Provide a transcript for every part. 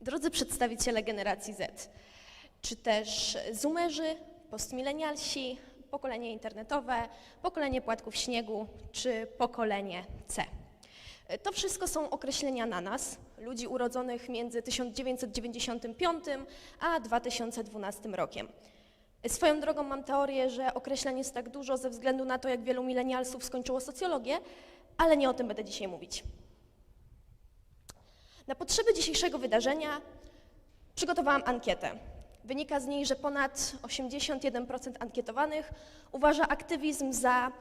Drodzy przedstawiciele generacji Z, czy też zoomerzy, postmilenialsi, pokolenie internetowe, pokolenie płatków śniegu, czy pokolenie C. To wszystko są określenia na nas, ludzi urodzonych między 1995 a 2012 rokiem. Swoją drogą mam teorię, że określeń jest tak dużo ze względu na to, jak wielu milenialsów skończyło socjologię, ale nie o tym będę dzisiaj mówić. Na potrzeby dzisiejszego wydarzenia przygotowałam ankietę. Wynika z niej, że ponad 81% ankietowanych uważa aktywizm za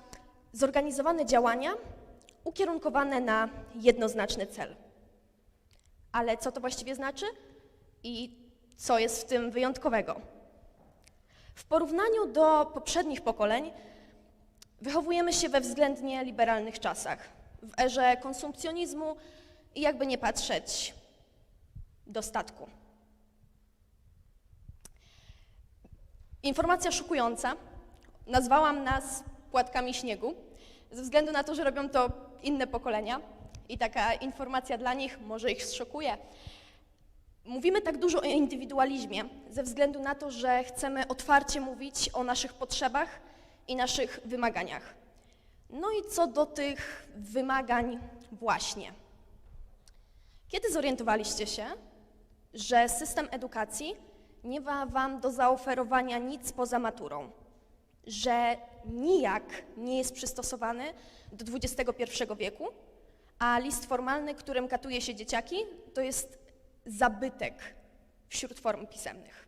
zorganizowane działania ukierunkowane na jednoznaczny cel. Ale co to właściwie znaczy i co jest w tym wyjątkowego? W porównaniu do poprzednich pokoleń wychowujemy się we względnie liberalnych czasach, w erze konsumpcjonizmu i jakby nie patrzeć dostatku. Informacja szokująca. Nazwałam nas płatkami śniegu, ze względu na to, że robią to inne pokolenia i taka informacja dla nich może ich zszokuje. Mówimy tak dużo o indywidualizmie ze względu na to, że chcemy otwarcie mówić o naszych potrzebach i naszych wymaganiach. No i co do tych wymagań właśnie. Kiedy zorientowaliście się, że system edukacji nie ma wam do zaoferowania nic poza maturą, że nijak nie jest przystosowany do XXI wieku, a list formalny, którym katuje się dzieciaki, to jest zabytek wśród form pisemnych.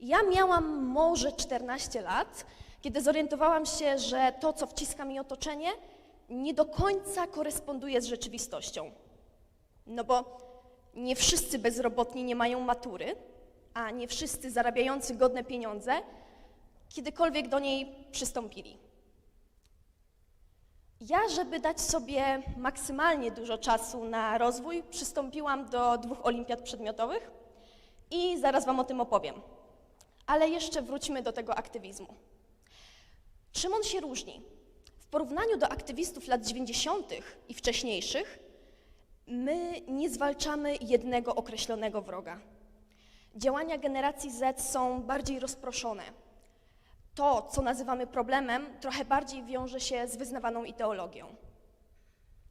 Ja miałam może 14 lat, kiedy zorientowałam się, że to, co wciska mi otoczenie, nie do końca koresponduje z rzeczywistością. No bo nie wszyscy bezrobotni nie mają matury, a nie wszyscy zarabiający godne pieniądze kiedykolwiek do niej przystąpili. Ja, żeby dać sobie maksymalnie dużo czasu na rozwój, przystąpiłam do dwóch olimpiad przedmiotowych i zaraz Wam o tym opowiem. Ale jeszcze wróćmy do tego aktywizmu. Czym on się różni? W porównaniu do aktywistów lat 90. i wcześniejszych, my nie zwalczamy jednego określonego wroga. Działania generacji Z są bardziej rozproszone. To, co nazywamy problemem, trochę bardziej wiąże się z wyznawaną ideologią.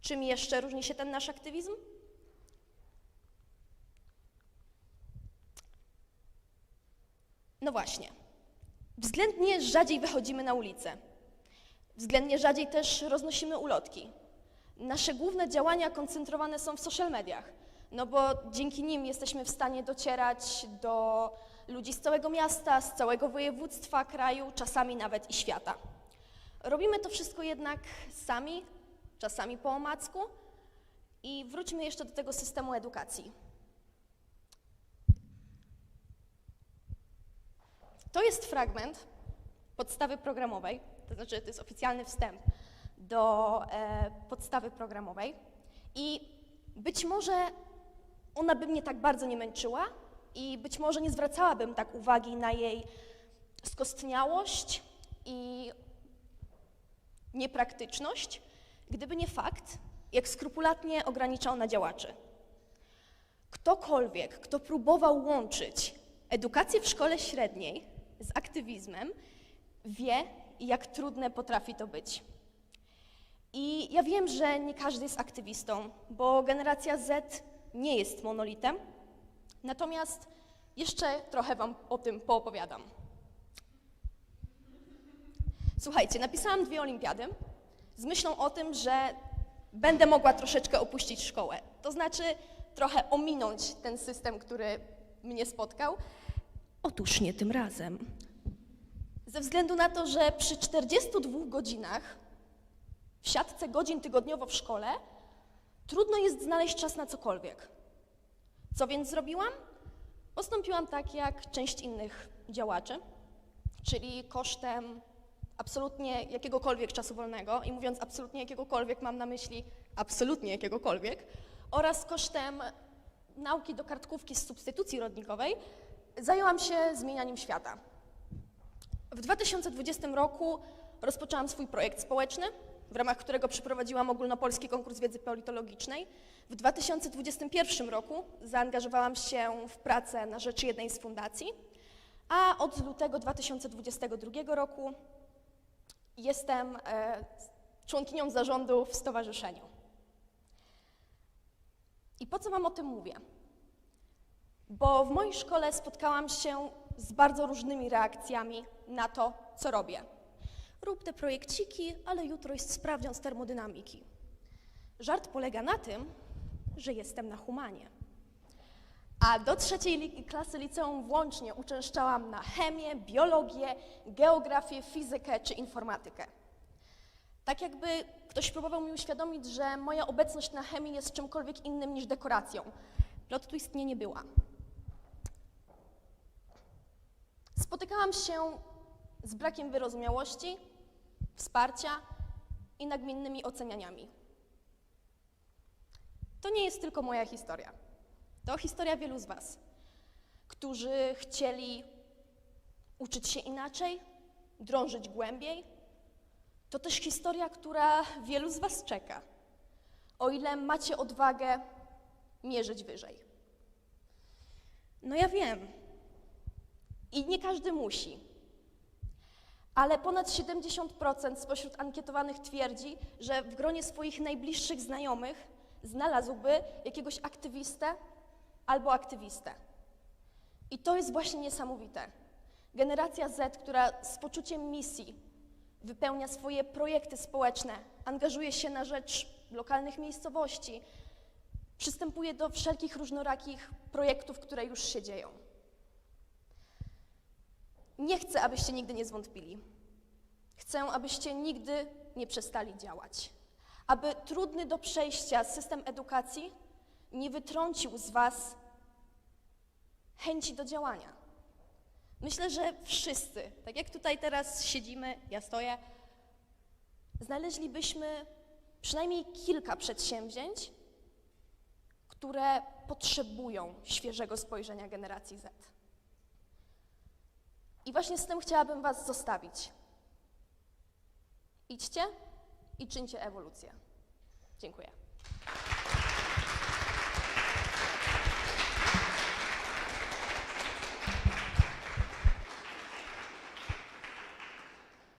Czym jeszcze różni się ten nasz aktywizm? No właśnie. Względnie rzadziej wychodzimy na ulicę. Względnie rzadziej też roznosimy ulotki. Nasze główne działania koncentrowane są w social mediach, no bo dzięki nim jesteśmy w stanie docierać do ludzi z całego miasta, z całego województwa, kraju, czasami nawet i świata. Robimy to wszystko jednak sami, czasami po omacku i wróćmy jeszcze do tego systemu edukacji. To jest fragment podstawy programowej, to znaczy to jest oficjalny wstęp do e, podstawy programowej i być może ona by mnie tak bardzo nie męczyła i być może nie zwracałabym tak uwagi na jej skostniałość i niepraktyczność, gdyby nie fakt, jak skrupulatnie ogranicza ona działaczy. Ktokolwiek, kto próbował łączyć edukację w szkole średniej z aktywizmem, wie, jak trudne potrafi to być. I ja wiem, że nie każdy jest aktywistą, bo generacja Z nie jest monolitem, natomiast jeszcze trochę Wam o tym poopowiadam. Słuchajcie, napisałam dwie olimpiady z myślą o tym, że będę mogła troszeczkę opuścić szkołę. To znaczy trochę ominąć ten system, który mnie spotkał. Otóż nie tym razem. Ze względu na to, że przy 42 godzinach w siatce godzin tygodniowo w szkole trudno jest znaleźć czas na cokolwiek. Co więc zrobiłam? Postąpiłam tak jak część innych działaczy, czyli kosztem absolutnie jakiegokolwiek czasu wolnego i mówiąc absolutnie jakiegokolwiek mam na myśli absolutnie jakiegokolwiek oraz kosztem nauki do kartkówki z substytucji rodnikowej zajęłam się zmienianiem świata. W 2020 roku rozpoczęłam swój projekt społeczny, w ramach którego przeprowadziłam ogólnopolski konkurs wiedzy politologicznej. W 2021 roku zaangażowałam się w pracę na rzecz jednej z fundacji, a od lutego 2022 roku jestem e, członkinią zarządu w stowarzyszeniu. I po co Wam o tym mówię? Bo w mojej szkole spotkałam się z bardzo różnymi reakcjami na to, co robię. Rób te projekciki, ale jutro jest sprawdzian z termodynamiki. Żart polega na tym, że jestem na humanie. A do trzeciej klasy liceum włącznie uczęszczałam na chemię, biologię, geografię, fizykę czy informatykę. Tak jakby ktoś próbował mi uświadomić, że moja obecność na chemii jest czymkolwiek innym niż dekoracją. Plot twist nie, nie była. Spotykałam się z brakiem wyrozumiałości, wsparcia i nagminnymi ocenianiami. To nie jest tylko moja historia. To historia wielu z Was, którzy chcieli uczyć się inaczej, drążyć głębiej. To też historia, która wielu z Was czeka, o ile macie odwagę mierzyć wyżej. No ja wiem. I nie każdy musi. Ale ponad 70% spośród ankietowanych twierdzi, że w gronie swoich najbliższych znajomych znalazłby jakiegoś aktywistę albo aktywistę. I to jest właśnie niesamowite. Generacja Z, która z poczuciem misji wypełnia swoje projekty społeczne, angażuje się na rzecz lokalnych miejscowości, przystępuje do wszelkich różnorakich projektów, które już się dzieją. Nie chcę, abyście nigdy nie zwątpili. Chcę, abyście nigdy nie przestali działać. Aby trudny do przejścia system edukacji nie wytrącił z Was chęci do działania. Myślę, że wszyscy, tak jak tutaj teraz siedzimy, ja stoję, znaleźlibyśmy przynajmniej kilka przedsięwzięć, które potrzebują świeżego spojrzenia generacji Z. I właśnie z tym chciałabym Was zostawić. Idźcie i czyńcie ewolucję. Dziękuję.